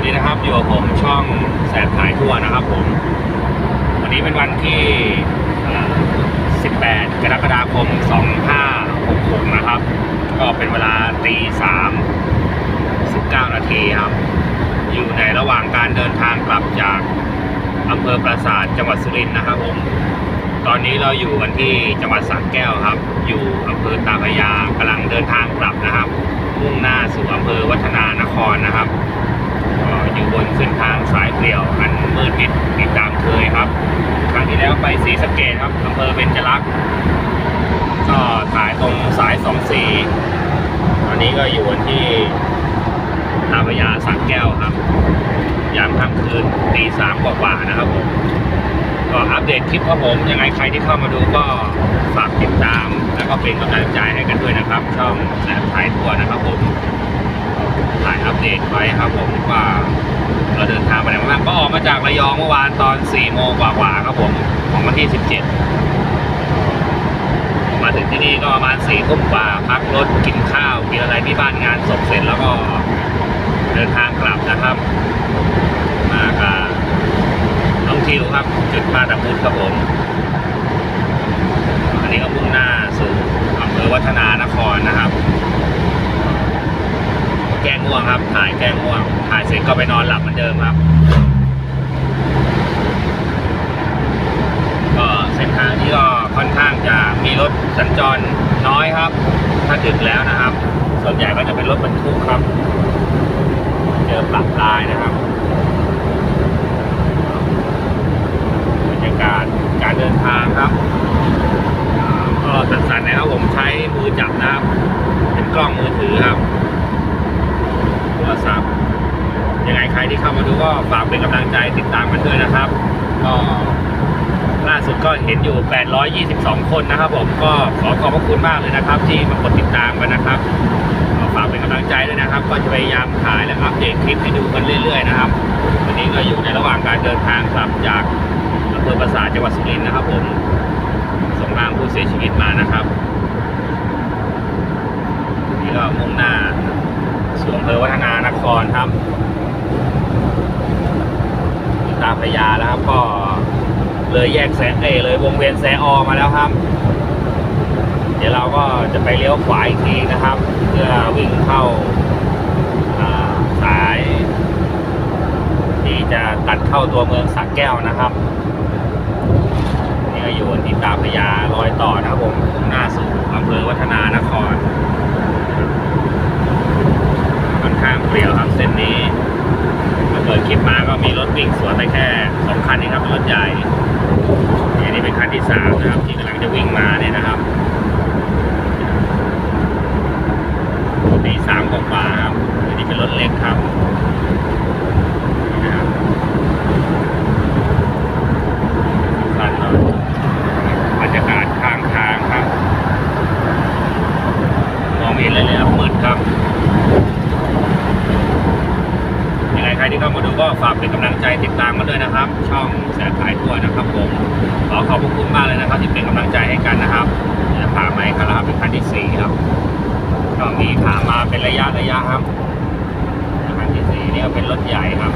วัสดีนะครับอยู่กับผมช่องแสบถ่ายทั่วนะครับผม วันนี้เป็นวันที่ 18 กรกฎาคม 2566 นะครับ ก็เป็นเวลาตี3 19 นาทีครับ อยู่ในระหว่างการเดินทางกลับจากอำเภอปราสาทจังหวัดสุรินทร์นะครับผม ตอนนี้เราอยู่กันที่จังหวัดสระแก้วครับ อยู่อำเภอตาพยากำลังเดินทางกลับนะครับมุ่งหน้าสู่อำเภอวัฒนานครนะครับ อยู่บนเส้นทางสายเปลี่ยวอันมืดมิดติดตามเคยครับ ครั้งที่แล้วไปศรีสะเกดครับอำเภอเบญจรักษ์ก็ถ่ายตรงสายสองสีตอนนี้ก็อยู่กันที่ตาพระยาสระแก้วครับ ยามค่ำคืนตีสามกว่าๆนะครับผมก็อัปเดตคลิปครับผมยังไงใครที่เข้ามาดูก็ฝากติดตาม แล้วก็เป็นกำลังใจให้กันด้วยนะครับ ช่องแสบถ่ายทั่วนะครับผม ถ่ายอัปเดตไว้ครับผมว่าเราเดินทางไปไหนบ้างก็ออกมาจากระยองเมื่อวานตอน4โมงกว่าๆครับผมของวันที่ 17 มาถึงที่นี่ก็ประมาณ4ทุ่มกว่าพักรถกินข้าวกินอะไรที่บ้านงานศพเสร็จแล้วก็เดินทางกลับนะครับ มากับน้องทิวครับ จุดมาตาพุธครับผม อันนี้ก็มุ่งหน้าสู่อำเภอวัฒนานครนะครับ แก้ง่วงครับ ถ่ายแก้ง่วง ถ่ายเสร็จก็ไปนอนหลับเหมือนเดิมครับ ก็เส้นทางที่ก็ค่อนข้างจะมีรถสัญจรน้อยครับ ถ้าถึงแล้วนะครับ ส่วนใหญ่ก็จะเป็นรถบรรทุกครับ เจอปรับลายนะครับบรรยากาศการเดินทางครับก็สั้นๆนะครับผมใช้มือจับนะครับ เป็นกล้องมือถือครับ โทรศัพท์ยังไงใครที่เข้ามาดูก็ฝากเป็นกำลังใจติดตามกันด้วยนะครับ ก็ล่าสุดก็เห็นอยู่ 822 คนนะครับ ผมก็ขอขอบพระคุณมากเลยนะครับ ที่มากดติดตามกันนะครับฝากเป็นกำลังใจด้วยนะครับ ก็จะพยายามถ่ายและอัปเดตคลิปให้ดูกันเรื่อยๆนะครับ วันนี้ก็อยู่ในระหว่างการเดินทางกลับจากอำเภอปราสาทจังหวัดสุรินทร์นะครับ ผมส่งร่างผู้เสียชีวิตมานะครับนี่ก็มุ่งหน้า สู่อำเภอวัฒนานครครับตาพยาแล้วครับก็เลยแยกแสงเอเลยวงเวียนแสออมาแล้วครับ เดี๋ยวเราก็จะไปเลี้ยวขวาอีกทีนะครับ เพื่อวิ่งเข้าสายที่จะตัดเข้าตัวเมืองสักแก้วนะครับนี่ก็อยู่ที่ตาพยารอยต่อนะครับผมมุ่งหน้าสู่อำเภอวัฒนานคร ค่อนข้างเปลี่ยวครับเส้นนี้เมื่อเปิดคลิปมาก็มีรถ วิ่งสวนไปแค่สองคันนี้ครับรถใหญ่อันนี้เป็นคันที่สามนะครับที่กำลังจะวิ่งมาเนี่ยนะครับตีสามกว่าครับอันนี้เป็นรถเล็กครับนะครับสั้นหน่อยบรรยากาศข้างทางครับ มองไม่เห็นเลยเลยครับมืดครับ ยังไงใครที่เข้ามาดู ก็ฝากเป็นกำลังใจติดตามกันด้วยนะครับ ช่องแสนขายทั่วนะครับผมขอขอบพระคุณมากเลยนะครับ ที่เป็นกำลังใจให้กันนะครับจะพามาให้คาราเป็นคันที่สี่ครับก็มีพามาเป็นระยะระยะครับคันที่สี่นี่ก็เป็นรถใหญ่ครับ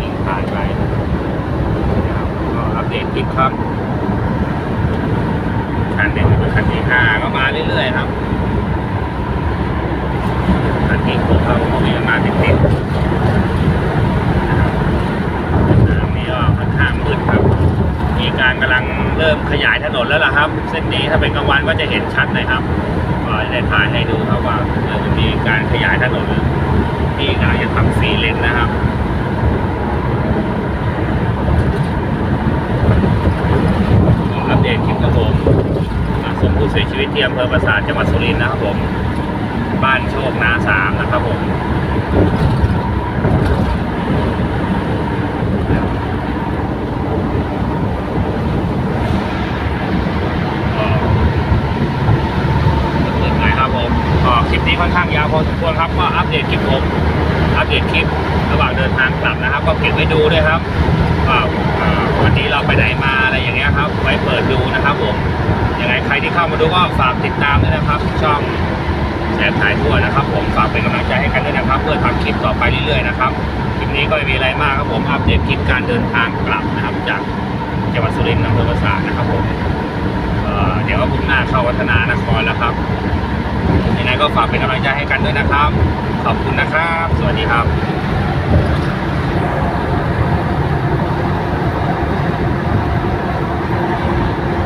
วิ่งผ่านไปนะครับก็อัปเดตคลิปครับคันหนึ่งเป็นคันที่ห้าก็มาเรื่อยๆครับอันที่ผมเราก็มีมาติดติดๆอันนี้ก็ค่อนข้างมืดครับ มีการกำลังเริ่มข ยายถนนแล้วล่ะครับ เส้นนี้ถ้าเป็นกลางวันก็จะเห็นชัดเลยครับก็ได้ถ่ายให้ดูครับว่าเริ่มมีการขยายถนนที่กำลังจะทำสีเลนนะครับอัปเดตคลิปครับผมอ่าส่งผู้เสียชีวิตที่อำเภอปราสาทจังหวัดสุรินทร์นะครับผม บ้านโชคนาสามนะครับผมางยาวพอสมควรครับ ก็อัปเดตคลิปผมอัปเดตคลิประหว่างเดินทางกลับนะครับ ก็เก็บไว้ดูด้วยครับว่าวันนี้เราไปไหนมาอะไรอย่างเงี้ยครับ ไว้เปิดดูนะครับผมยังไงใครที่เข้ามาดูก็ฝากติดตามด้วยนะครับ ช่องแสบถ่ายทั่วนะครับ ผมฝากเป็นกำลังใจให้กันด้วยนะครับ เพื่อทำคลิปต่อไปเรื่อยๆนะครับคลิปนี้ก็ไม่มีอะไรมากครับผมอัปเดตคลิปการเดินทางกลับนะครับ จากจังหวัดสุรินทร์อำเภอปราสาทนะครับผม เดี๋ยวผมนาเข้าวัฒนานครแล้วครับยังไงก็ฝากเป็นกำลังใจให้กันด้วยนะครับ ขอบคุณนะครับ สวัสดีครับ